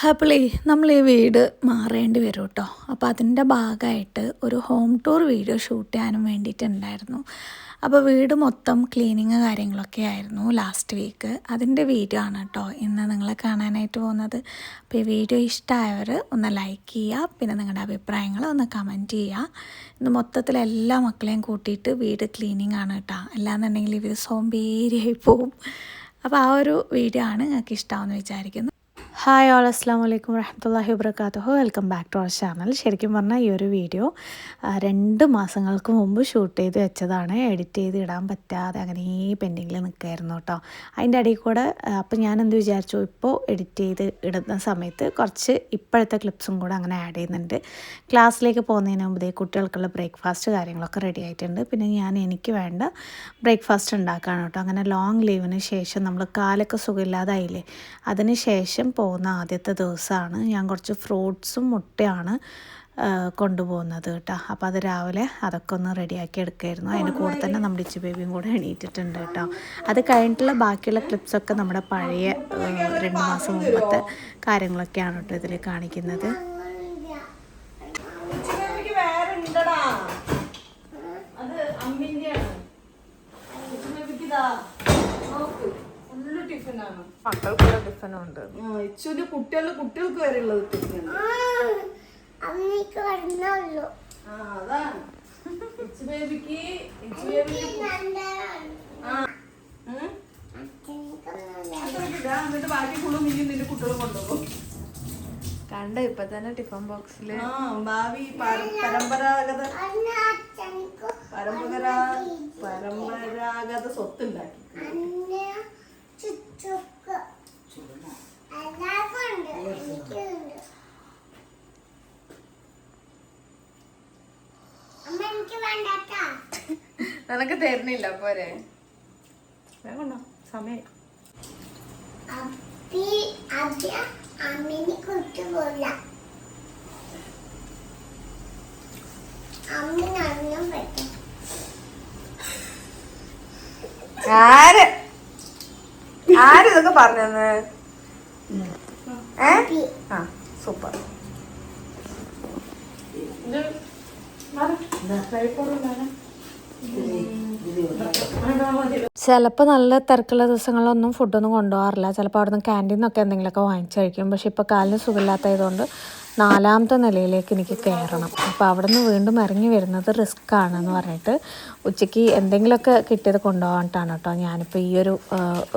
ഹാപ്പിളി നമ്മൾ ഈ വീട് മാറേണ്ടി വരും കേട്ടോ അപ്പോൾ അതിന്റെ ഭാഗമായിട്ട് ഒരു ഹോം ടൂർ വീഡിയോ ഷൂട്ട് ചെയ്യാനും വേണ്ടിയിട്ടുണ്ടായിരുന്നു. അപ്പോൾ വീട് മൊത്തം ക്ലീനിങ് കാര്യങ്ങളൊക്കെ ആയിരുന്നു ലാസ്റ്റ് വീക്ക്. അതിന്റെ വീഡിയോ ആണ് കേട്ടോ ഇന്ന് നിങ്ങളെ കാണാനായിട്ട് പോകുന്നത്. അപ്പോൾ ഈ വീഡിയോ ഇഷ്ടമായവർ ഒന്ന് ലൈക്ക് ചെയ്യുക പിന്നെ നിങ്ങളുടെ അഭിപ്രായങ്ങൾ ഒന്ന് കമന്റ് ചെയ്യുക ഇന്ന് മൊത്തത്തിൽ എല്ലാ മക്കളെയും കൂട്ടിയിട്ട് വീട് ക്ലീനിങ് ആണ് കേട്ടോ അല്ലാന്നുണ്ടെങ്കിൽ ഇവർ സോമ്പേരിയായി പോവും. അപ്പോൾ ആ ഒരു വീഡിയോ ആണ് നിങ്ങൾക്ക് ഇഷ്ടമാവുമെന്ന് വിചാരിക്കുന്നു. ഹായ് ഓൾ അസ്സാം വലൈക്കും വരഹമുല്ലാഹി വബർക്കാത്തുഹു welcome back to our channel. ശരിക്കും പറഞ്ഞാൽ ഈ ഒരു വീഡിയോ രണ്ട് മാസങ്ങൾക്ക് മുമ്പ് ഷൂട്ട് ചെയ്ത് വെച്ചതാണ്. എഡിറ്റ് ചെയ്ത് ഇടാൻ പറ്റാതെ അങ്ങനെ പെൻഡിങ്ങിൽ നിൽക്കുകയായിരുന്നു കേട്ടോ. അതിന്റെ അടിയിൽ കൂടെ അപ്പോൾ ഞാൻ എന്ത് വിചാരിച്ചു ഇപ്പോൾ എഡിറ്റ് ചെയ്ത് ഇടുന്ന സമയത്ത് കുറച്ച് ഇപ്പോഴത്തെ ക്ലിപ്സും കൂടെ അങ്ങനെ ആഡ് ചെയ്യുന്നുണ്ട്. ക്ലാസ്സിലേക്ക് പോകുന്നതിന് മുമ്പ് കുട്ടികൾക്കുള്ള ബ്രേക്ക്ഫാസ്റ്റ് കാര്യങ്ങളൊക്കെ റെഡി ആയിട്ടുണ്ട്. പിന്നെ ഞാൻ എനിക്ക് വേണ്ട ബ്രേക്ക്ഫാസ്റ്റ് ഉണ്ടാക്കുകയാണ് കേട്ടോ. അങ്ങനെ ലോങ് ലീവിന് ശേഷം നമ്മൾ കാലൊക്കെ സുഖമില്ലാതായില്ലേ അതിന് ശേഷം പോകുന്ന ആദ്യത്തെ ദിവസമാണ്. ഞാൻ കുറച്ച് ഫ്രൂട്ട്സും മുട്ടയാണ് കൊണ്ടുപോകുന്നത് കേട്ടോ. അപ്പോൾ അത് രാവിലെ അതൊക്കെ ഒന്ന് റെഡിയാക്കി എടുക്കുമായിരുന്നു അതിന്റെ കൂടെ തന്നെ നമ്മുടെ ഇച്ചു ബേബിയും കൂടെ എണീറ്റിട്ടുണ്ട് കേട്ടോ. അത് കഴിഞ്ഞിട്ടുള്ള ബാക്കിയുള്ള ക്ലിപ്സൊക്കെ നമ്മുടെ പഴയ രണ്ട് മാസം മുമ്പത്തെ കാര്യങ്ങളൊക്കെയാണ് കേട്ടോ ഇതിൽ കാണിക്കുന്നത്. അത് മക്കൾക്കുള്ള ഇച്ചുവിന്റെ കുട്ടികളുടെ കുട്ടികൾക്ക് വരെ ഉള്ളത് അതാണ്. ഇച്ചു ബേബിക്ക് ഇച്ചു ബേബിക്ക് കണ്ട ഇപ്പൊ തന്നെ ടിഫൻ ബോക്സിൽ. ഭാവി പര- പരമ്പരാഗത പരമ്പരാഗത സ്വത്ത് ഉണ്ടാക്കി അന്ന ചുറ്റുക്ക് എല്ലാവർക്കും ഉണ്ട് എനിക്കുണ്ട് അമ്മ എനിക്ക് വേണ്ടാട്ടാ നിനക്ക് തരുന്നില്ല പോരെ. വേഗം സമയം ആര്? ആര് ഇതൊക്കെ പറഞ്ഞത് ഏ? അപ്പി. ആ സൂപ്പർ. ചിലപ്പോൾ നല്ല തിരക്കുള്ള ദിവസങ്ങളിലൊന്നും ഫുഡൊന്നും കൊണ്ടുപോകാറില്ല. ചിലപ്പോൾ അവിടെ നിന്ന് ക്യാന്റീൻ നിന്നൊക്കെ എന്തെങ്കിലുമൊക്കെ വാങ്ങിച്ച് കഴിക്കും പക്ഷെ ഇപ്പോൾ കാലിന് സുഖമില്ലാത്തതുകൊണ്ട് നാലാമത്തെ നിലയിലേക്ക് എനിക്ക് കയറണം അപ്പോൾ അവിടെ നിന്ന് വീണ്ടും ഇറങ്ങി വരുന്നത് റിസ്ക് ആണെന്ന് പറഞ്ഞിട്ട് ഉച്ചയ്ക്ക് എന്തെങ്കിലുമൊക്കെ കിട്ടിയത് കൊണ്ടുപോകാനായിട്ടാണ് കേട്ടോ ഞാനിപ്പോൾ ഈ ഒരു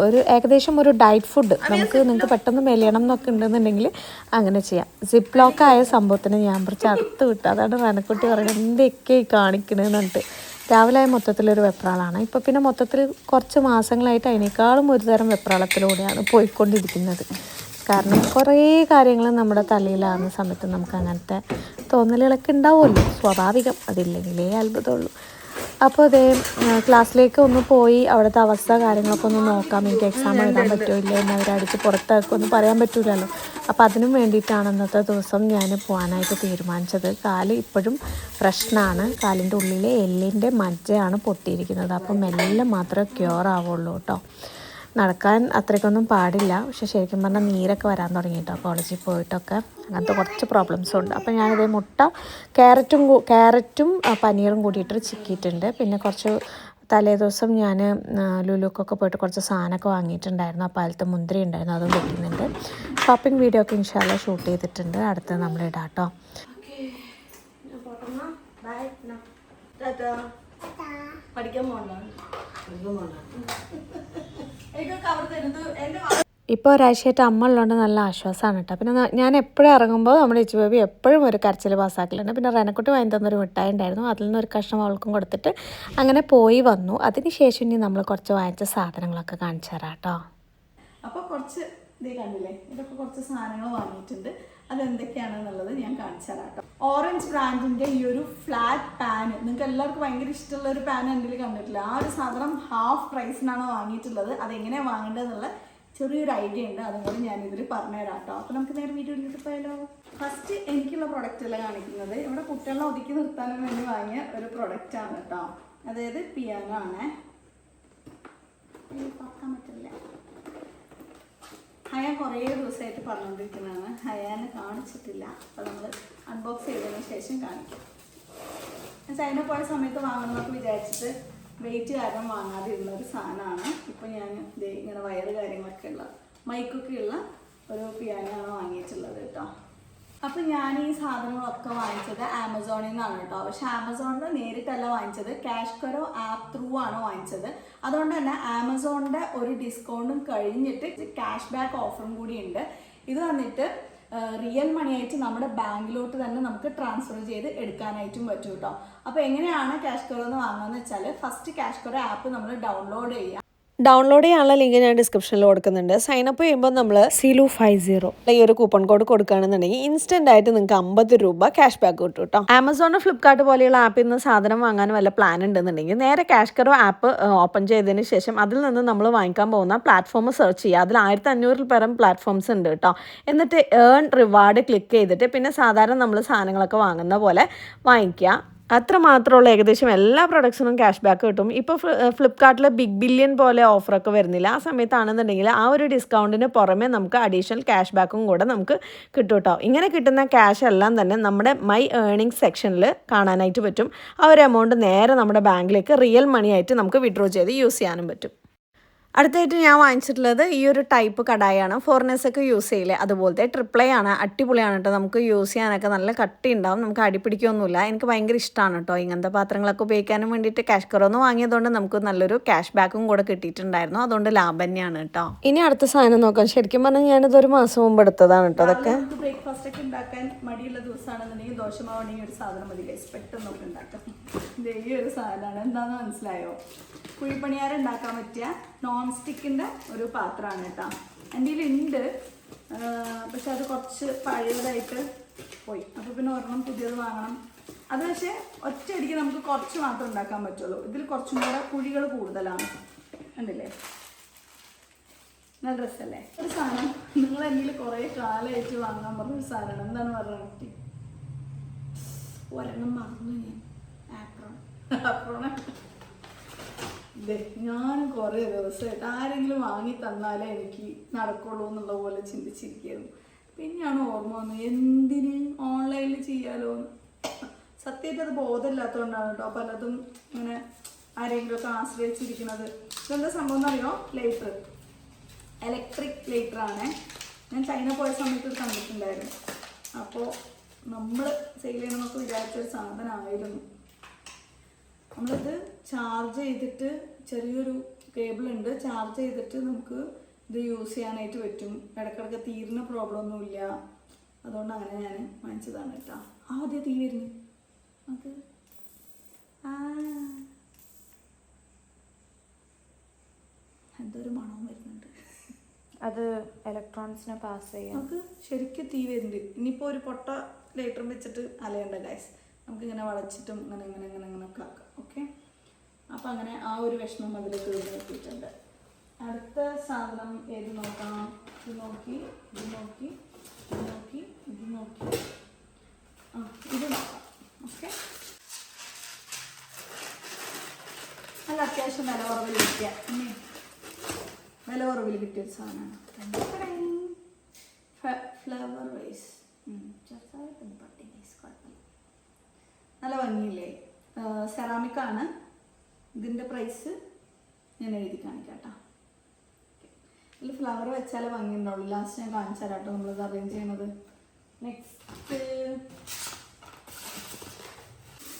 ഒരു ഏകദേശം ഒരു ഡയറ്റ് ഫുഡ് നമുക്ക് നിങ്ങൾക്ക് പെട്ടെന്ന് മെലിയണം എന്നൊക്കെ ഉണ്ടെന്നുണ്ടെങ്കിൽ അങ്ങനെ ചെയ്യാം. സിപ്പ് ലോക്കായ സംഭവത്തിന് ഞാൻ കുറച്ച് അടുത്ത് വിട്ടു. അതാണ് റനക്കുട്ടി പറയുന്നത് എന്തൊക്കെ കാണിക്കണമെന്നുണ്ട് രാവിലെ മൊത്തത്തിലൊരു വെപ്രാളാണ്. ഇപ്പോൾ പിന്നെ മൊത്തത്തിൽ കുറച്ച് മാസങ്ങളായിട്ട് അതിനേക്കാളും ഒരു തരം വെപ്രാളത്തിലൂടെയാണ് പോയിക്കൊണ്ടിരിക്കുന്നത്. കാരണം കുറേ കാര്യങ്ങൾ നമ്മുടെ തലയിലാകുന്ന സമയത്ത് നമുക്ക് അങ്ങനത്തെ തോന്നലുകളൊക്കെ ഉണ്ടാവുമല്ലോ. സ്വാഭാവികം. അതില്ലെങ്കിലേ അത്ഭുതമുള്ളൂ. അപ്പോൾ അതേ ക്ലാസ്സിലേക്ക് ഒന്ന് പോയി അവിടുത്തെ അവസ്ഥ കാര്യങ്ങളൊക്കെ ഒന്ന് നോക്കാം. എനിക്ക് എക്സാം എഴുതാൻ പറ്റുമോ ഇല്ല എന്ന് അവരടിച്ച് പുറത്താക്കുമെന്ന് പറയാൻ പറ്റൂലല്ലോ. അപ്പോൾ അതിനും വേണ്ടിയിട്ടാണ് അന്നത്തെ ദിവസം ഞാൻ പോകാനായിട്ട് തീരുമാനിച്ചത്. കാൽ ഇപ്പോഴും പ്രശ്നമാണ്. കാലിന്റെ ഉള്ളിലെ എല്ലിന്റെ മജ്ജയാണ് പൊട്ടിയിരിക്കുന്നത്. അപ്പം മെല്ലെ മാത്രമേ ക്യൂർ ആവുള്ളൂ കേട്ടോ. നടക്കാൻ അത്രയ്ക്കൊന്നും പാടില്ല. പക്ഷെ ശരിക്കും പറഞ്ഞാൽ നീരൊക്കെ വരാൻ തുടങ്ങി കേട്ടോ കോളേജിൽ പോയിട്ടൊക്കെ. അങ്ങനത്തെ കുറച്ച് പ്രോബ്ലംസും ഉണ്ട്. അപ്പോൾ ഞാനിതേ മുട്ട ക്യാരറ്റും ക്യാരറ്റും പനീറും കൂടിയിട്ട് ചിക്കിയിട്ടുണ്ട്. പിന്നെ കുറച്ച് തലേ ദിവസം ഞാൻ ലുലുക്കൊക്കെ പോയിട്ട് കുറച്ച് സാധനമൊക്കെ വാങ്ങിയിട്ടുണ്ടായിരുന്നു. അപ്പോൾ അതിലത്തെ മുന്തിരി ഉണ്ടായിരുന്നു അതും വെക്കുന്നുണ്ട്. ഷോപ്പിംഗ് വീഡിയോ ഒക്കെ ഇൻഷാല്ല ഷൂട്ട് ചെയ്തിട്ടുണ്ട്. അടുത്ത് നമ്മൾ ഇടാം കേട്ടോ. ബൈ ടാറ്റാ പഠിക്കാൻ പോകണ്ട. കവർ തരുന്നത് എന്റെ ഇപ്പോൾ ഒരാഴ്ചയായിട്ട് അമ്മ ഉള്ളതുകൊണ്ട് നല്ല ആശ്വാസമാണ് കേട്ടോ. പിന്നെ ഞാൻ എപ്പോഴും ഇറങ്ങുമ്പോൾ നമ്മുടെ ഇച്ചു ബേബി എപ്പോഴും ഒരു കരച്ചിൽ പാസ്സാക്കലുണ്ട്. പിന്നെ റെനക്കുട്ടി വാങ്ങി തന്നൊരു മിഠായി ഉണ്ടായിരുന്നു. അതിൽ നിന്ന് ഒരു കഷ്ണം അവൾക്കും കൊടുത്തിട്ട് അങ്ങനെ പോയി വന്നു. അതിന് ശേഷം ഇനി നമ്മൾ കുറച്ച് വാങ്ങിച്ച സാധനങ്ങളൊക്കെ കാണിച്ചു തരാം കേട്ടോ. അപ്പോൾ കുറച്ച് ഇതേ കണ്ടില്ലേ? ഇതൊക്കെ കുറച്ച് സാധനങ്ങൾ വാങ്ങിയിട്ടുണ്ട്. അതെന്തൊക്കെയാണെന്നുള്ളത് ഞാൻ കാണിച്ചു തരാം കേട്ടോ. ഓറഞ്ച് ബ്രാൻഡിന്റെ ഈ ഒരു ഫ്ലാറ്റ് പാൻ നിങ്ങൾക്ക് എല്ലാവർക്കും ഭയങ്കര ഇഷ്ടമുള്ള ഒരു പാൻ എന്റെ കണ്ടിട്ടില്ല. ആ ഒരു സാധനം ഹാഫ് പ്രൈസിനാണ് വാങ്ങിയിട്ടുള്ളത്. അതെങ്ങനെയാണ് വാങ്ങേണ്ടതെന്നുള്ള ചെറിയൊരു ഐഡിയ ഉണ്ട്. അതും കൂടി ഞാൻ ഇതിൽ പറഞ്ഞുതരാം കേട്ടോ അപ്പോൾ നമുക്ക് നേരെ വീഡിയോ വീഡിയോയിലേക്ക് പോയാലോ? ഫസ്റ്റ് എനിക്കുള്ള പ്രൊഡക്റ്റ് അല്ല കാണിക്കുന്നത്. ഇവിടെ കുട്ടികളെ ഒതുക്കി നിർത്താനും വേണ്ടി വാങ്ങിയ ഒരു പ്രൊഡക്റ്റ് ആണ് കേട്ടോ അതായത് പിയാനോ ആണ്. പറക്കാൻ പറ്റില്ല. ഹയാൻ കുറേ ദിവസമായിട്ട് പറഞ്ഞുകൊണ്ടിരിക്കുന്നതാണ്. ഹയാനെ കാണിച്ചിട്ടില്ല. അപ്പോൾ നമ്മൾ അൺബോക്സ് ചെയ്തതിന് ശേഷം കാണിക്കാം. ചൈന പോയ സമയത്ത് വാങ്ങണമെന്നൊക്കെ വിചാരിച്ചിട്ട് വെയിറ്റ് കാരണം വാങ്ങാതിരുന്ന ഒരു സാധനമാണ്. ഇപ്പം ഞാൻ ദേ ഇങ്ങനെ വയറ് കാര്യങ്ങളൊക്കെ ഉള്ള മൈക്കൊക്കെ ഉള്ള ഒരു പിയാനോ വാങ്ങിയിട്ടുള്ളത് കേട്ടോ. അപ്പം ഞാൻ ഈ സാധനങ്ങളൊക്കെ വാങ്ങിച്ചത് ആമസോണിൽ നിന്നാണ് കേട്ടോ. പക്ഷെ ആമസോണിൽ നേരിട്ടല്ല വാങ്ങിച്ചത്. ക്യാഷ് കരോ ആപ്പ് ത്രൂ ആണ് വാങ്ങിച്ചത്. അതുകൊണ്ട് തന്നെ ആമസോണിന്റെ ഒരു ഡിസ്കൗണ്ടും കഴിഞ്ഞിട്ട് ക്യാഷ് ബാക്ക് ഓഫറും കൂടി ഉണ്ട്. ഇത് വന്നിട്ട് റിയൽ മണി ആയിട്ട് നമ്മുടെ ബാങ്കിലോട്ട് തന്നെ നമുക്ക് ട്രാൻസ്ഫർ ചെയ്ത് എടുക്കാനായിട്ടും പറ്റും കേട്ടോ അപ്പോൾ എങ്ങനെയാണ് ക്യാഷ് കറോ എന്ന് വാങ്ങുന്നത് വെച്ചാൽ ഫസ്റ്റ് ക്യാഷ് കറോ ആപ്പ് നമ്മൾ ഡൗൺലോഡ് ചെയ്യുക. ഡൗൺലോഡ് ചെയ്യാനുള്ള ലിങ്ക് ഞാൻ ഡിസ്ക്രിപ്ഷനിൽ കൊടുക്കുന്നുണ്ട്. സൈൻ അപ്പ് ചെയ്യുമ്പോൾ നമ്മൾ സിലു ഫൈവ് സീറോ ഈ ഒരു കൂപ്പൺ കോഡ് കൊടുക്കുകയാണെന്നുണ്ടെങ്കിൽ ഇൻസ്റ്റന്റ് ആയിട്ട് നിങ്ങൾക്ക് അമ്പത് രൂപ ക്യാഷ് ബാക്ക് കിട്ടും കേട്ടോ. ആമസോണോ ഫ്ലിപ്കാർട്ട് പോലെയുള്ള ആപ്പിൽ നിന്ന് സാധനം വാങ്ങാൻ വല്ല പ്ലാൻ ഉണ്ടെന്നുണ്ടെങ്കിൽ നേരെ ക്യാഷ് കറോ ആപ്പ് ഓപ്പൺ ചെയ്തതിന് ശേഷം അതിൽ നിന്ന് നമ്മൾ വാങ്ങിക്കാൻ പോകുന്ന പ്ലാറ്റ്ഫോം സെർച്ച് ചെയ്യുക. അതിൽ ആയിരത്തി അഞ്ഞൂറിൽ പരം പ്ലാറ്റ്ഫോംസ് ഉണ്ട് കേട്ടോ. എന്നിട്ട് ഏൺ റിവാർഡ് ക്ലിക്ക് ചെയ്തിട്ട് പിന്നെ സാധാരണ നമ്മൾ സാധനങ്ങളൊക്കെ വാങ്ങുന്ന പോലെ വാങ്ങിക്കുക. അത്ര മാത്രമുള്ള ഏകദേശം എല്ലാ പ്രൊഡക്ട്സിനും ക്യാഷ് ബാക്ക് കിട്ടും ഇപ്പോൾ ഫ്ലിപ്കാർട്ടിൽ ബിഗ് ബില്യൺ പോലെ ഓഫറൊക്കെ വരുന്നില്ല. ആ സമയത്താണെന്നുണ്ടെങ്കിൽ ആ ഒരു ഡിസ്കൗണ്ടിന് പുറമെ നമുക്ക് അഡീഷണൽ ക്യാഷ് ബാക്കും കൂടെ നമുക്ക് കിട്ടും കേട്ടോ ഇങ്ങനെ കിട്ടുന്ന ക്യാഷ് എല്ലാം തന്നെ നമ്മുടെ മൈ ഏണിംഗ് സെക്ഷനിൽ കാണാനായിട്ട് പറ്റും. ആ ഒരു എമൗണ്ട് നേരെ നമ്മുടെ ബാങ്കിലേക്ക് റിയൽ മണി ആയിട്ട് നമുക്ക് വിഡ്രോ ചെയ്ത് യൂസ് ചെയ്യാനും പറ്റും. അടുത്തായിട്ട് ഞാൻ വാങ്ങിച്ചിട്ടുള്ളത് ഈ ഒരു ടൈപ്പ് കടായാണ്. ഫോറിനേഴ്സൊക്കെ യൂസ് ചെയ്യില്ലേ അതുപോലത്തെ ട്രിപ്ലേ ആണ്. അടിപൊളിയാണ് കേട്ടോ നമുക്ക് യൂസ് ചെയ്യാനൊക്കെ നല്ല കട്ടി ഉണ്ടാവും നമുക്ക് അടിപിടിക്കൊന്നുമില്ല എനിക്ക് ഭയങ്കര ഇഷ്ടമാണ് കേട്ടോ ഇങ്ങനത്തെ പാത്രങ്ങളൊക്കെ ഉപയോഗിക്കാനും വേണ്ടിയിട്ട് ക്യാഷ് കറോന്ന് വാങ്ങിയതുകൊണ്ട് നമുക്ക് നല്ലൊരു ക്യാഷ് ബാക്കും കൂടെ കിട്ടിയിട്ടുണ്ടായിരുന്നു. അതുകൊണ്ട് ലാഭം തന്നെയാണ് കേട്ടോ ഇനി അടുത്ത സാധനം നോക്കാം. ശരിക്കും പറഞ്ഞാൽ ഞാനിത് ഒരു മാസം മുമ്പ് എടുത്തതാണ് കേട്ടോ അതൊക്കെ. ബ്രേക്ക്ഫാസ്റ്റ് ഒക്കെ ഉണ്ടാക്കാൻ മടിയുള്ള ദിവസമാണെന്നുണ്ടെങ്കിൽ ദോശമാവണെങ്കിൽ ഒരു സാധനം മതി. പെട്ടെന്ന് നമുക്ക് ഉണ്ടാക്കാം. ഇത് ഈ ഒരു സാധനമാണ്. എന്താണെന്ന് മനസ്സിലായോ? കുഴിപ്പണിയാരം ഉണ്ടാക്കാൻ പറ്റിയ നോൺ സ്റ്റിക്കിന്റെ ഒരു പാത്രമാണ് കേട്ടോ. എന്റെ ഉണ്ട് പക്ഷെ അത് കുറച്ച് പഴയതായിട്ട് പോയി. അപ്പോൾ പിന്നെ ഒരെണ്ണം പുതിയത് വാങ്ങണം. അത് പക്ഷേ ഒറ്റയടിക്ക് നമുക്ക് കുറച്ച് മാത്രം ഉണ്ടാക്കാൻ പറ്റുള്ളൂ. ഇതിൽ കുറച്ചും കൂടെ കുഴികൾ കൂടുതലാണ്. കണ്ടില്ലേ? നല്ല ഡ്രസ്സല്ലേ ഒരു സാധനം. നിങ്ങൾ എന്തെങ്കിലും കുറേ കാലമായിട്ട് വാങ്ങാൻ പറഞ്ഞ ഒരു സാധനം. എന്താണ് പറഞ്ഞത് ഒരെണ്ണം മറന്നു ഞാൻ. ആപ്രോൺ. ഇതേ ഞാൻ കുറേ ദിവസമായിട്ട് ആരെങ്കിലും വാങ്ങി തന്നാലേ എനിക്ക് നടക്കുള്ളൂ എന്നുള്ള പോലെ ചിന്തിച്ചിരിക്കുകയായിരുന്നു പിന്നെയാണ് ഓർമ്മ വന്നത് എന്തിന് ഓൺലൈനിൽ ചെയ്യാലോ? സത്യത്തിൽ അത് ബോധമില്ലാത്തതുകൊണ്ടാണ് കേട്ടോ പലതും ഇങ്ങനെ ആരെങ്കിലുമൊക്കെ ആശ്രയിച്ചിരിക്കുന്നത്. ഇതെന്താ സംഭവം എന്നറിയോ ലൈറ്റർ ഇലക്ട്രിക് ലൈറ്റർ ആണ്. ഞാൻ ചൈന പോയ സമയത്ത് കണ്ടിട്ടുണ്ടായിരുന്നു. അപ്പോൾ നമ്മൾ സെയിൽ ചെയ്യണമെന്നൊക്കെ വിചാരിച്ചൊരു സാധനമായിരുന്നു. നമ്മളിത് ചാർജ് ചെയ്തിട്ട് ചെറിയൊരു കേബിൾ ഉണ്ട്. ചാർജ് ചെയ്തിട്ട് നമുക്ക് ഇത് യൂസ് ചെയ്യാനായിട്ട് പറ്റും. ഇടയ്ക്കിടയ്ക്ക് തീരുന്ന പ്രോബ്ലം ഒന്നുമില്ല അതുകൊണ്ട് അങ്ങനെ ഞാൻ വാങ്ങിച്ചതാണ് കേട്ടോ. ആദ്യം തീ വരുന്നു അത്. എന്തൊരു മണവും വരുന്നുണ്ട്. അത് ഇലക്ട്രോണിക്സിനെ പാസ് ചെയ്യാം നമുക്ക് ശരിക്കും തീ വരുന്നുണ്ട്. ഇനിയിപ്പോൾ ഒരു പൊട്ട ലൈറ്ററും വെച്ചിട്ട് അലയണ്ട ഗൈസ് നമുക്ക് ഇങ്ങനെ വളച്ചിട്ടും ഇങ്ങനെ ഇങ്ങനെ ഇങ്ങനെ ഇങ്ങനെ ഒക്കെ ആക്കാം. ഓക്കെ അപ്പം അങ്ങനെ ആ ഒരു വിഷമം അതിലേക്ക് നിർത്തിയിട്ടുണ്ട് അടുത്ത സാധനം ഏത് നോക്കാം? ഇത് നോക്കി ഇത് നോക്കി ഇത് നോക്കി ഇത് നോക്കി. ആ ഇത് നോക്കാം. ഓക്കെ നല്ല അത്യാവശ്യം വില കുറവിൽ കിട്ടിയ. വില കുറവിൽ കിട്ടിയ ഒരു സാധനമാണ്. ഫ്ലവർ വൈസ് ചെറുതായിട്ടുണ്ട് പട്ടി വൈസ് കുഴപ്പമില്ല. നല്ല ഭംഗിയില്ലേ? സെറാമിക് ആണ്. ഇതിന്റെ പ്രൈസ് ഞാൻ എഴുതി കാണിക്കാം കേട്ടോ ഇതിൽ ഫ്ലവർ വെച്ചാലേ ഭംഗി ഉണ്ടാവുള്ളൂ ലാസ്റ്റ് ഞാൻ കാണിച്ചു തരാം കേട്ടോ നമ്മളിത് അറേഞ്ച് ചെയ്യണത്. നെക്സ്റ്റ്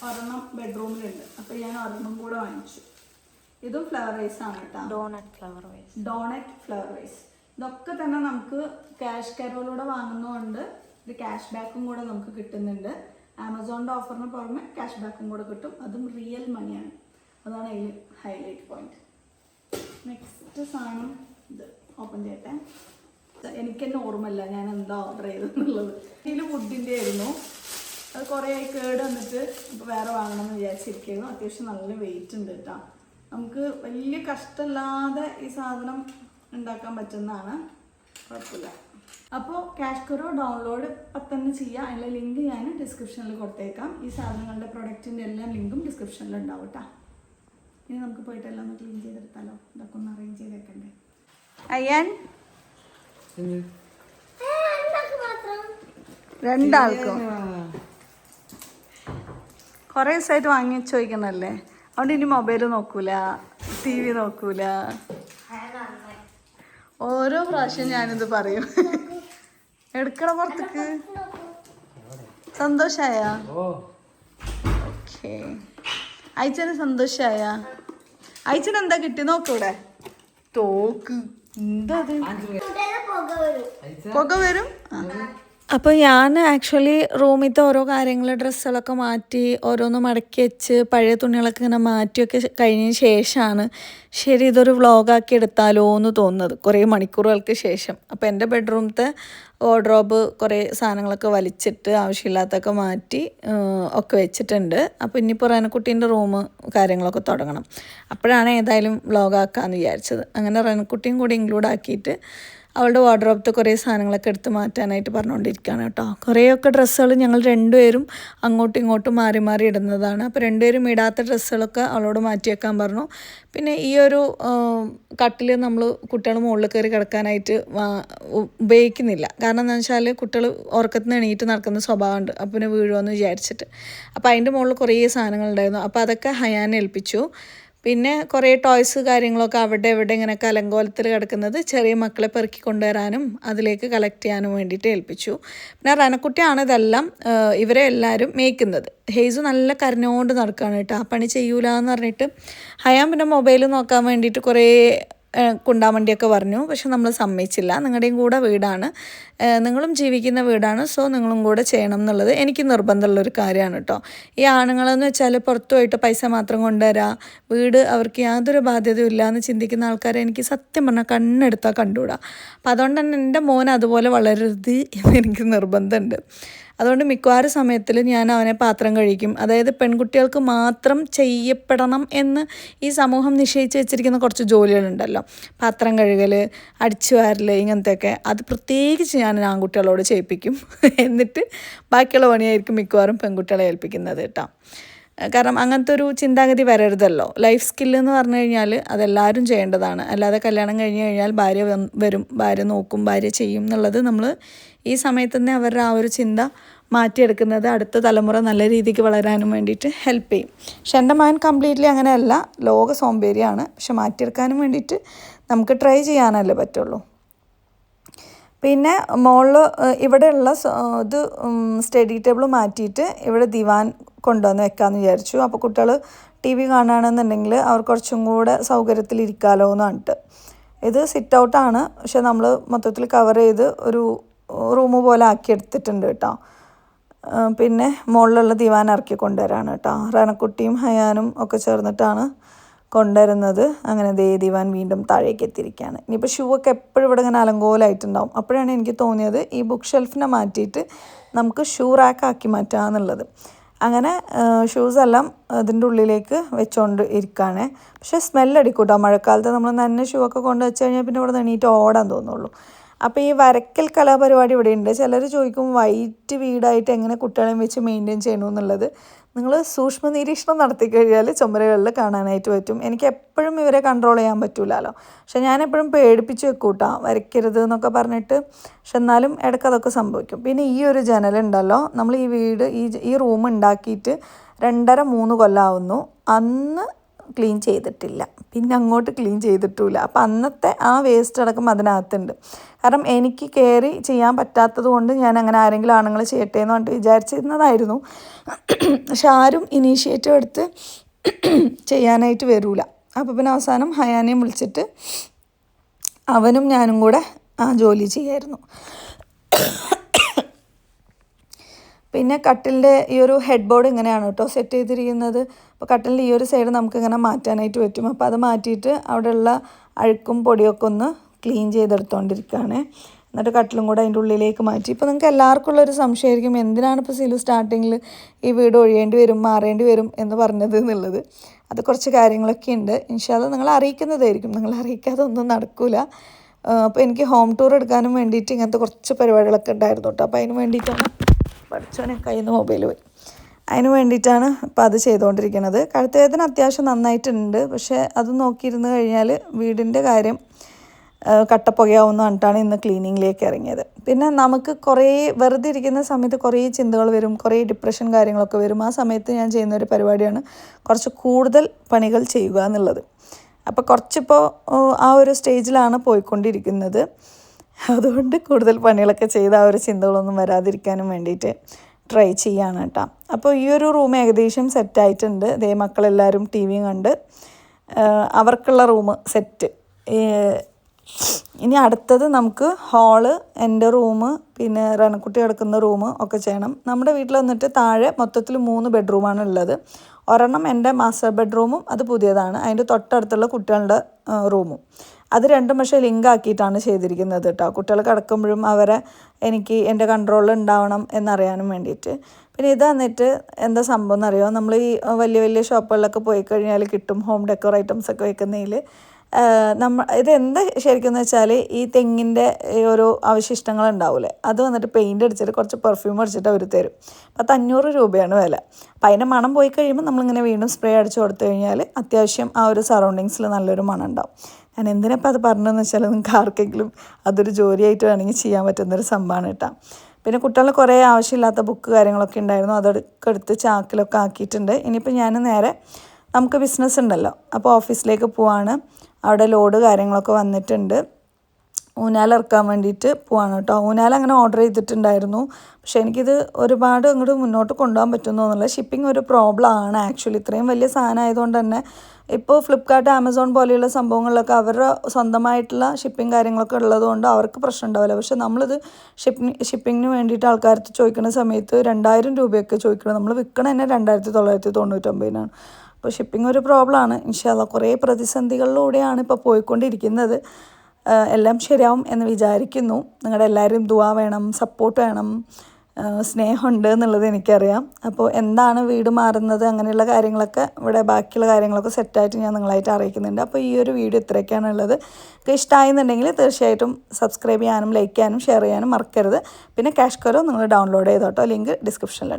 ഒരെണ്ണം ബെഡ്റൂമിലുണ്ട് അപ്പോൾ ഞാൻ ഒരെണ്ണം കൂടെ വാങ്ങിച്ചു. ഇതും ഫ്ലവർ വൈസ് ആണ് കേട്ടോ. Doughnut flower wise doughnut flower wise ഇതൊക്കെ തന്നെ നമുക്ക് ക്യാഷ് കരോലൂടെ വാങ്ങുന്നതുകൊണ്ട് ഇത് ക്യാഷ് ബാക്കും കൂടെ നമുക്ക് കിട്ടുന്നുണ്ട്. ആമസോണിന്റെ ഓഫറിന് പുറമെ ക്യാഷ് ബാക്കും കൂടെ കിട്ടും. അതും റിയൽ മണിയാണ് അതാണ് അതിൽ ഹൈലൈറ്റ് പോയിന്റ് നെക്സ്റ്റ് സാധനം ഇത് ഓപ്പൺ ചെയ്യട്ടെ. എനിക്ക് തന്നെ ഓർമ്മയില്ല ഞാൻ എന്താ ഓർഡർ ചെയ്തെന്നുള്ളത് ഇതിൽ വുഡിന്റെ ആയിരുന്നു. അത് കുറേ ആയി കേട് വന്നിട്ട് ഇപ്പോൾ വേറെ വാങ്ങണമെന്ന് വിചാരിച്ചിരിക്കുന്നു അത്യാവശ്യം നല്ല വെയിറ്റ് ഉണ്ട് കേട്ടോ. നമുക്ക് വലിയ കഷ്ടമില്ലാതെ ഈ സാധനം ഉണ്ടാക്കാൻ പറ്റുന്നതാണ്. കുഴപ്പമില്ല. അപ്പോൾ ക്യാഷ് കറോ ഡൗൺലോഡ് പത്തന്നെ തന്നെ ചെയ്യാം അതിന്റെ ലിങ്ക് ഞാൻ ഡിസ്ക്രിപ്ഷനിൽ കൊടുത്തേക്കാം. ഈ സാധനങ്ങളുടെ പ്രൊഡക്റ്റിന്റെ എല്ലാം ലിങ്കും ഡിസ്ക്രിപ്ഷനിൽ ഉണ്ടാവും കേട്ടോ ഇനി നമുക്ക് പോയിട്ട് എല്ലാം ഒന്ന് ക്ലീൻ ചെയ്തെടുത്താലോ? ഇതൊക്കെ ഒന്ന് അറേഞ്ച് ചെയ്തേക്കണ്ടേ? അയ്യാൻ? രണ്ടാൾക്കും? കുറേ ദിവസമായിട്ട് വാങ്ങി ചോദിക്കണല്ലേ അതുകൊണ്ട് ഇനി മൊബൈൽ നോക്കൂല ടി വി നോക്കൂല. ഓരോ പ്രാവശ്യം ഞാനിത് പറയും. എടുക്കണ പുറത്തേക്ക്? സന്തോഷായ? ഓക്കെ. അയച്ചന് സന്തോഷായ? അയച്ചന് എന്താ കിട്ടി? നോക്കൂടെ തോക്ക്. എന്താ അത്? പുക വരും. അപ്പോൾ ഞാൻ ആക്ച്വലി റൂമിലത്തെ ഓരോ കാര്യങ്ങൾ ഡ്രസ്സുകളൊക്കെ മാറ്റി ഓരോന്ന് മടക്കി വെച്ച് പഴയ തുണികളൊക്കെ ഇങ്ങനെ മാറ്റിയൊക്കെ കഴിഞ്ഞതിന് ശേഷമാണ് ശരി ഇതൊരു വ്ളോഗാക്കി എടുത്താലോ എന്ന് തോന്നുന്നത് കുറേ മണിക്കൂറുകൾക്ക് ശേഷം. അപ്പോൾ എന്റെ ബെഡ്റൂമത്തെ വാർഡ്രോബ് കുറേ സാധനങ്ങളൊക്കെ വലിച്ചിട്ട് ആവശ്യമില്ലാത്തൊക്കെ മാറ്റി ഒക്കെ വെച്ചിട്ടുണ്ട്. അപ്പോൾ ഇനിയിപ്പോൾ റനക്കുട്ടീന്റെ റൂം കാര്യങ്ങളൊക്കെ തുടങ്ങണം. അപ്പോഴാണ് ഏതായാലും വ്ളോഗാക്കാമെന്ന് വിചാരിച്ചത്. അങ്ങനെ റനക്കുട്ടിയും കൂടി ഇൻക്ലൂഡ് ആക്കിയിട്ട് അവളുടെ വാർഡ്രോബത്തെ കുറേ സാധനങ്ങളൊക്കെ എടുത്ത് മാറ്റാനായിട്ട് പറഞ്ഞുകൊണ്ടിരിക്കുകയാണ് കേട്ടോ. കുറേയൊക്കെ ഡ്രസ്സുകൾ ഞങ്ങൾ രണ്ടുപേരും അങ്ങോട്ടും ഇങ്ങോട്ടും മാറി മാറി ഇടുന്നതാണ്. അപ്പോൾ രണ്ടുപേരും ഇടാത്ത ഡ്രസ്സുകളൊക്കെ അവളോട് മാറ്റിയേക്കാൻ പറഞ്ഞു. പിന്നെ ഈ ഒരു കട്ടിൽ നമ്മൾ കുട്ടികൾ മുകളിൽ കയറി കിടക്കാനായിട്ട് ഉപയോഗിക്കുന്നില്ല. കാരണം എന്താണെന്ന് വെച്ചാൽ കുട്ടികൾ ഉറക്കത്തിൽ നിന്ന് എണീറ്റ് നടക്കുന്ന സ്വഭാവമുണ്ട്. അപ്പോൾ പിന്നെ വീഴുമെന്ന് വിചാരിച്ചിട്ട്. അപ്പോൾ അതിന്റെ മുകളിൽ കുറേ സാധനങ്ങളുണ്ടായിരുന്നു അപ്പോൾ അതൊക്കെ ഹയാൻ ഏൽപ്പിച്ചു. പിന്നെ കുറേ ടോയ്സ് കാര്യങ്ങളൊക്കെ അവിടെ ഇവിടെ ഇങ്ങനെ കലങ്കോലത്തിൽ കിടക്കുന്നത് ചെറിയ മക്കളെ പെറുക്കി കൊണ്ടുവരാനും അതിലേക്ക് കളക്ട് ചെയ്യാനും വേണ്ടിയിട്ട് ഏൽപ്പിച്ചു. പിന്നെ റനക്കുട്ടിയാണ് ഇതെല്ലാം ഇവരെ എല്ലാവരും മേയ്ക്കുന്നത്. ഹെയ്സ് നല്ല കരഞ്ഞുകൊണ്ട് നടക്കുകയാണ് കേട്ടോ. ആ പണി ചെയ്യൂല എന്ന് പറഞ്ഞിട്ട് ഹയാം പിന്നെ മൊബൈൽ നോക്കാൻ വേണ്ടിയിട്ട് കുറേ കുണ്ടാമണ്ടിയൊക്കെ പറഞ്ഞു പക്ഷെ നമ്മൾ സമ്മതിച്ചില്ല. നിങ്ങളുടെയും കൂടെ വീടാണ്. നിങ്ങളും ജീവിക്കുന്ന വീടാണ് സോ നിങ്ങളും കൂടെ ചെയ്യണം എന്നുള്ളത് എനിക്ക് നിർബന്ധമുള്ളൊരു കാര്യമാണ് കേട്ടോ ഈ ആണുങ്ങളെന്ന് വെച്ചാൽ പുറത്തു പോയിട്ട് പൈസ മാത്രം കൊണ്ടുവരാ. വീട് അവർക്ക് യാതൊരു ബാധ്യതയും ഇല്ല എന്ന് ചിന്തിക്കുന്ന ആൾക്കാരെ എനിക്ക് സത്യം പറഞ്ഞാൽ കണ്ണെടുത്താൽ കണ്ടുകൂടാ. അപ്പം അതുകൊണ്ട് തന്നെ എന്റെ മോൻ അതുപോലെ വളരരുത് എന്ന് എനിക്ക് നിർബന്ധമുണ്ട്. അതുകൊണ്ട് മിക്കവാറും സമയത്തിൽ ഞാൻ അവനെ പാത്രം കഴിക്കും അതായത് പെൺകുട്ടികൾക്ക് മാത്രം ചെയ്യപ്പെടണം എന്ന് ഈ സമൂഹം നിശ്ചയിച്ച് വെച്ചിരിക്കുന്ന കുറച്ച് ജോലികളുണ്ടല്ലോ. പാത്രം കഴുകൽ അടിച്ചു വാരൽ ഇങ്ങനത്തെയൊക്കെ. അത് പ്രത്യേകിച്ച് ഞാൻ ആൺകുട്ടികളോട് ചെയ്യിപ്പിക്കും. എന്നിട്ട് ബാക്കിയുള്ള പണിയായിരിക്കും മിക്കവാറും പെൺകുട്ടികളെ ഏൽപ്പിക്കുന്നത് കേട്ടോ. കാരണം അങ്ങനത്തെ ഒരു ചിന്താഗതി വരരുതല്ലോ. ലൈഫ് സ്കില്ല് എന്ന് പറഞ്ഞു കഴിഞ്ഞാൽ അതെല്ലാവരും ചെയ്യേണ്ടതാണ്. അല്ലാതെ കല്യാണം കഴിഞ്ഞ് കഴിഞ്ഞാൽ ഭാര്യ വരും ഭാര്യ നോക്കും ഭാര്യ ചെയ്യും എന്നുള്ളത് നമ്മൾ ഈ സമയത്ത് തന്നെ അവരുടെ ആ ഒരു ചിന്ത മാറ്റിയെടുക്കുന്നത് അടുത്ത തലമുറ നല്ല രീതിക്ക് വളരാനും വേണ്ടിയിട്ട് ഹെൽപ്പ് ചെയ്യും. പക്ഷെ എന്റെ മകൻ കംപ്ലീറ്റ്ലി അങ്ങനെയല്ല. ലോക സോംബേരിയാണ് പക്ഷെ മാറ്റിയെടുക്കാനും വേണ്ടിയിട്ട് നമുക്ക് ട്രൈ ചെയ്യാനല്ലേ പറ്റുള്ളൂ. പിന്നെ മോളിൽ ഇവിടെയുള്ള ഇത് സ്റ്റഡി ടേബിൾ മാറ്റിയിട്ട് ഇവിടെ ദിവാൻ കൊണ്ടുവന്ന് വെക്കാമെന്ന് വിചാരിച്ചു. അപ്പോൾ കുട്ടികൾ ടി വി കാണുകയാണെന്നുണ്ടെങ്കിൽ അവർ കുറച്ചും കൂടെ സൗകര്യത്തിൽ ഇരിക്കാമല്ലോ എന്ന് പറഞ്ഞിട്ട്. ഇത് സിറ്റ് ഔട്ടാണ് പക്ഷെ നമ്മൾ മൊത്തത്തിൽ കവർ ചെയ്ത് ഒരു റൂം പോലെ ആക്കി എടുത്തിട്ടുണ്ട് കേട്ടോ. പിന്നെ മുകളിലുള്ള ദിവാൻ ഇറക്കി കൊണ്ടുവരാണ് കേട്ടോ. റനക്കുട്ടിയും ഹയാനും ഒക്കെ ചേർന്നിട്ടാണ് കൊണ്ടുവരുന്നത്. അങ്ങനെ ദേ ദിവാൻ വീണ്ടും താഴേക്ക് എത്തിയിരിക്കുകയാണ്. ഇനിയിപ്പോൾ ഷൂ ഒക്കെ എപ്പോഴും ഇവിടെ ഇങ്ങനെ അലങ്കോലായിട്ടുണ്ടാവും അപ്പോഴാണ് എനിക്ക് തോന്നിയത് ഈ ബുക്ക് ഷെൽഫിനെ മാറ്റിയിട്ട് നമുക്ക് ഷൂ റാക്കാക്കി മാറ്റാമെന്നുള്ളത് അങ്ങനെ ഷൂസ് എല്ലാം അതിന്റെ ഉള്ളിലേക്ക് വെച്ചുകൊണ്ട് ഇരിക്കുകയാണ് പക്ഷേ സ്മെല്ലടിക്കും കേട്ടോ മഴക്കാലത്ത് നമ്മൾ നന്നെ ഷൂ ഒക്കെ കൊണ്ട് വെച്ച് കഴിഞ്ഞാൽ പിന്നെ ഇവിടെ എണീറ്റ് ഓടാൻ തോന്നുള്ളൂ. അപ്പോൾ ഈ വരക്കൽ കലാപരിപാടി ഇവിടെ ഉണ്ട് ചിലർ ചോദിക്കും വൈറ്റ് വീടായിട്ട് എങ്ങനെ കുട്ടികളെയും വെച്ച് മെയിന്റെയിൻ ചെയ്യണമെന്നുള്ളത് നിങ്ങൾ സൂക്ഷ്മ നിരീക്ഷണം നടത്തി കഴിഞ്ഞാൽ ചുമരുകളിൽ കാണാനായിട്ട് പറ്റും. എനിക്ക് എപ്പോഴും ഇവരെ കൺട്രോൾ ചെയ്യാൻ പറ്റൂലല്ലോ പക്ഷെ ഞാൻ എപ്പോഴും പേടിപ്പിച്ച് വെക്കൂട്ടാ വരയ്ക്കരുത് എന്നൊക്കെ പറഞ്ഞിട്ട്. പക്ഷെ എന്നാലും ഇടയ്ക്ക് അതൊക്കെ സംഭവിക്കും. പിന്നെ ഈ ഒരു ജനലുണ്ടല്ലോ നമ്മൾ ഈ വീട് ഈ ഈ റൂം ഉണ്ടാക്കിയിട്ട് രണ്ടര മൂന്ന് കൊല്ലാവുന്നു. അന്ന് ക്ലീൻ ചെയ്തിട്ടില്ല. പിന്നെ അങ്ങോട്ട് ക്ലീൻ ചെയ്തിട്ടില്ല. അപ്പം അന്നത്തെ ആ വേസ്റ്റ് അടക്കം അതിനകത്തുണ്ട്. കാരണം എനിക്ക് കയറി ചെയ്യാൻ പറ്റാത്തത് കൊണ്ട് ഞാൻ അങ്ങനെ ആരെങ്കിലും ആണുങ്ങൾ ചെയ്യട്ടെ എന്ന് പറഞ്ഞിട്ട് വിചാരിച്ചിരുന്നതായിരുന്നു. പക്ഷെ ആരും ഇനീഷ്യേറ്റീവ് എടുത്ത് ചെയ്യാനായിട്ട് വരൂല. അപ്പോൾ പിന്നെ അവസാനം ഹയാനെയും വിളിച്ചിട്ട് അവനും ഞാനും കൂടെ ആ ജോലി ചെയ്യായിരുന്നു. പിന്നെ കട്ടിലിന്റെ ഈ ഒരു ഹെഡ് ബോർഡ് ഇങ്ങനെയാണ് കേട്ടോ സെറ്റ് ചെയ്തിരിക്കുന്നത്. അപ്പോൾ കട്ടിലിന്റെ ഈ ഒരു സൈഡ് നമുക്ക് ഇങ്ങനെ മാറ്റാനായിട്ട് പറ്റും. അപ്പോൾ അത് മാറ്റിയിട്ട് അവിടെയുള്ള അഴുക്കും പൊടിയൊക്കെ ഒന്ന് ക്ലീൻ ചെയ്തെടുത്തോണ്ടിരിക്കുകയാണ്. എന്നിട്ട് കട്ടിലും കൂടെ അതിന്റെ ഉള്ളിലേക്ക് മാറ്റി. ഇപ്പോൾ നിങ്ങൾക്ക് എല്ലാവർക്കും ഉള്ളൊരു സംശയമായിരിക്കും എന്തിനാണ് ഇപ്പോൾ സിലു സ്റ്റാർട്ടിങ്ങിൽ ഈ വീട് ഒഴിയേണ്ടി വരും മാറേണ്ടി വരും എന്ന് പറഞ്ഞത് എന്നുള്ളത്. അത് കുറച്ച് കാര്യങ്ങളൊക്കെ ഉണ്ട്. ഇൻഷാ ഇൻഷാല്ല നിങ്ങൾ അറിയിക്കുന്നതായിരിക്കും. നിങ്ങൾ അറിയിക്കാതെ ഒന്നും നടക്കില്ല അപ്പോൾ എനിക്ക് ഹോം ടൂർ എടുക്കാനും വേണ്ടിയിട്ട് ഇങ്ങനത്തെ കുറച്ച് പരിപാടികളൊക്കെ ഉണ്ടായിരുന്നു കേട്ടോ. അപ്പോൾ അതിന് വേണ്ടിയിട്ടാണ് പഠിച്ചോനെ കയ്യിൽ നിന്ന് മൊബൈൽ പോയി. അതിന് വേണ്ടിയിട്ടാണ് ഇപ്പോൾ അത് ചെയ്തുകൊണ്ടിരിക്കുന്നത് കഴുത്തേത്തിന് അത്യാവശ്യം നന്നായിട്ടുണ്ട്. പക്ഷേ അത് നോക്കിയിരുന്ന് കഴിഞ്ഞാൽ വീടിന്റെ കാര്യം കട്ടപ്പുകയാവുമെന്ന് പറഞ്ഞിട്ടാണ് ഇന്ന് ക്ലീനിങ്ങിലേക്ക് ഇറങ്ങിയത്. പിന്നെ നമുക്ക് കുറേ വെറുതെ ഇരിക്കുന്ന സമയത്ത് കുറേ ചിന്തകൾ വരും കുറേ ഡിപ്രഷൻ കാര്യങ്ങളൊക്കെ വരും. ആ സമയത്ത് ഞാൻ ചെയ്യുന്ന ഒരു പരിപാടിയാണ് കുറച്ച് കൂടുതൽ പണികൾ ചെയ്യുക എന്നുള്ളത്. അപ്പോൾ കുറച്ചിപ്പോൾ ആ ഒരു സ്റ്റേജിലാണ് പോയിക്കൊണ്ടിരിക്കുന്നത്. അതുകൊണ്ട് കൂടുതൽ പണികളൊക്കെ ചെയ്ത് ആ ഒരു ചിന്തകളൊന്നും വരാതിരിക്കാനും വേണ്ടിയിട്ട് ട്രൈ ചെയ്യാണ് കേട്ടോ. അപ്പോൾ ഈ ഒരു റൂം ഏകദേശം സെറ്റായിട്ടുണ്ട് ദേ മക്കളെല്ലാവരും ടി വിയും കണ്ട്. അവർക്കുള്ള റൂം സെറ്റ് ഇനി അടുത്തത് നമുക്ക് ഹാൾ എന്റെ റൂം പിന്നെ റനക്കുട്ടി കിടക്കുന്ന റൂം ഒക്കെ ചെയ്യണം. നമ്മുടെ വീട്ടിൽ വന്നിട്ട് താഴെ മൊത്തത്തിൽ മൂന്ന് ബെഡ്റൂമാണ് ഉള്ളത്. ഒരെണ്ണം എന്റെ മാസ്റ്റർ ബെഡ്റൂമും അത് പുതിയതാണ്. അതിന്റെ തൊട്ടടുത്തുള്ള കുട്ടികളുടെ റൂമും അത് രണ്ടും പക്ഷേ ലിങ്ക് ആക്കിയിട്ടാണ് ചെയ്തിരിക്കുന്നത് കേട്ടോ കുട്ടികൾ കിടക്കുമ്പോഴും അവരെ എനിക്ക് എന്റെ കൺട്രോളിൽ ഉണ്ടാവണം എന്നറിയാനും വേണ്ടിയിട്ട്. പിന്നെ ഇത് വന്നിട്ട് എന്താ സംഭവം എന്നറിയോ? നമ്മൾ ഈ വലിയ വലിയ ഷോപ്പുകളിലൊക്കെ പോയി കഴിഞ്ഞാൽ കിട്ടും ഹോം ഡെക്കോർ ഐറ്റംസ് ഒക്കെ വെക്കുന്നതിൽ. നമ്മ എന്താ ശരിക്കും എന്ന് വെച്ചാൽ ഈ തെങ്ങിന്റെ ഓരോ അവശിഷ്ടങ്ങൾ ഉണ്ടാവില്ലേ അത് വന്നിട്ട് പെയിന്റ് അടിച്ചിട്ട് കുറച്ച് പെർഫ്യൂം അടിച്ചിട്ട് അവർ തരും. പത്ത് അഞ്ഞൂറ് രൂപയാണ് വില. അപ്പം അതിന്റെ മണം പോയി കഴിയുമ്പോൾ നമ്മളിങ്ങനെ വീണ്ടും സ്പ്രേ അടിച്ച് കൊടുത്തു കഴിഞ്ഞാൽ അത്യാവശ്യം ആ ഒരു സറൗണ്ടിങ്സിൽ നല്ലൊരു മണം ഉണ്ടാവും. ഞാൻ എന്തിനപ്പോൾ അത് പറഞ്ഞതെന്ന് വെച്ചാൽ നിങ്ങൾക്ക് ആർക്കെങ്കിലും അതൊരു ജോലിയായിട്ട് വേണമെങ്കിൽ ചെയ്യാൻ പറ്റുന്നൊരു സംഭവമാണ് കേട്ടോ. പിന്നെ കുട്ടികളെ കുറേ ആവശ്യമില്ലാത്ത ബുക്ക് കാര്യങ്ങളൊക്കെ ഉണ്ടായിരുന്നു. അതൊക്കെ എടുത്ത് ചാക്കിലൊക്കെ ആക്കിയിട്ടുണ്ട്. ഇനിയിപ്പോൾ ഞാൻ നേരെ നമുക്ക് ബിസിനസ് ഉണ്ടല്ലോ. അപ്പോൾ ഓഫീസിലേക്ക് പോവാണ്. അവിടെ ലോഡ് കാര്യങ്ങളൊക്കെ വന്നിട്ടുണ്ട്. ഊനാൽ ഇറക്കാൻ വേണ്ടിയിട്ട് പോവാണ് കേട്ടോ. ഊനാൽ അങ്ങനെ ഓർഡർ ചെയ്തിട്ടുണ്ടായിരുന്നു. പക്ഷേ എനിക്കിത് ഒരുപാട് അങ്ങോട്ട് മുന്നോട്ട് കൊണ്ടുപോകാൻ പറ്റുന്നൊന്നുമില്ല ഷിപ്പിംഗ് ഒരു പ്രോബ്ലം ആണ് ആക്ച്വലി. ഇത്രയും വലിയ സാധനം ആയതുകൊണ്ട് തന്നെ ഇപ്പോൾ ഫ്ലിപ്കാർട്ട് ആമസോൺ പോലെയുള്ള സംഭവങ്ങളിലൊക്കെ അവരുടെ സ്വന്തമായിട്ടുള്ള ഷിപ്പിംഗ് കാര്യങ്ങളൊക്കെ ഉള്ളതുകൊണ്ട് അവർക്ക് പ്രശ്നം ഉണ്ടാവില്ല. പക്ഷെ നമ്മളിത് ഷിപ്പിംഗ് ഷിപ്പിങ്ങിന് വേണ്ടിയിട്ട് ആൾക്കാർക്ക് ചോദിക്കുന്ന സമയത്ത് രണ്ടായിരം രൂപയൊക്കെ ചോദിക്കണം. നമ്മൾ വിൽക്കണ തന്നെ രണ്ടായിരത്തി തൊള്ളായിരത്തി തൊണ്ണൂറ്റൊമ്പതിനാണ് അപ്പോൾ ഷിപ്പിംഗ് ഒരു പ്രോബ്ലമാണ് ഇൻഷാല്ല കുറേ പ്രതിസന്ധികളിലൂടെയാണ് ഇപ്പോൾ പോയിക്കൊണ്ടിരിക്കുന്നത്. എല്ലാം ശരിയാവും എന്ന് വിചാരിക്കുന്നു. നിങ്ങളുടെ എല്ലാവരും ദുവാ വേണം സപ്പോർട്ട് വേണം. സ്നേഹമുണ്ട് എന്നുള്ളത് എനിക്കറിയാം. അപ്പോൾ എന്താണ് വീട് മാറുന്നത് അങ്ങനെയുള്ള കാര്യങ്ങളൊക്കെ ഇവിടെ ബാക്കിയുള്ള കാര്യങ്ങളൊക്കെ സെറ്റായിട്ട് ഞാൻ നിങ്ങളായിട്ട് അറിയിക്കുന്നുണ്ട്. അപ്പോൾ ഈ ഒരു വീഡിയോ ഇത്രയൊക്കെയാണ് ഉള്ളത് ഇഷ്ടമായെന്നുണ്ടെങ്കിൽ തീർച്ചയായിട്ടും സബ്സ്ക്രൈബ് ചെയ്യാനും ലൈക്ക് ചെയ്യാനും ഷെയർ ചെയ്യാനും മറക്കരുത്. പിന്നെ ക്യാഷ് കോലോ നിങ്ങൾ ഡൗൺലോഡ് ചെയ്തോട്ടോ. ലിങ്ക് ഡിസ്ക്രിപ്ഷനിലുണ്ട്.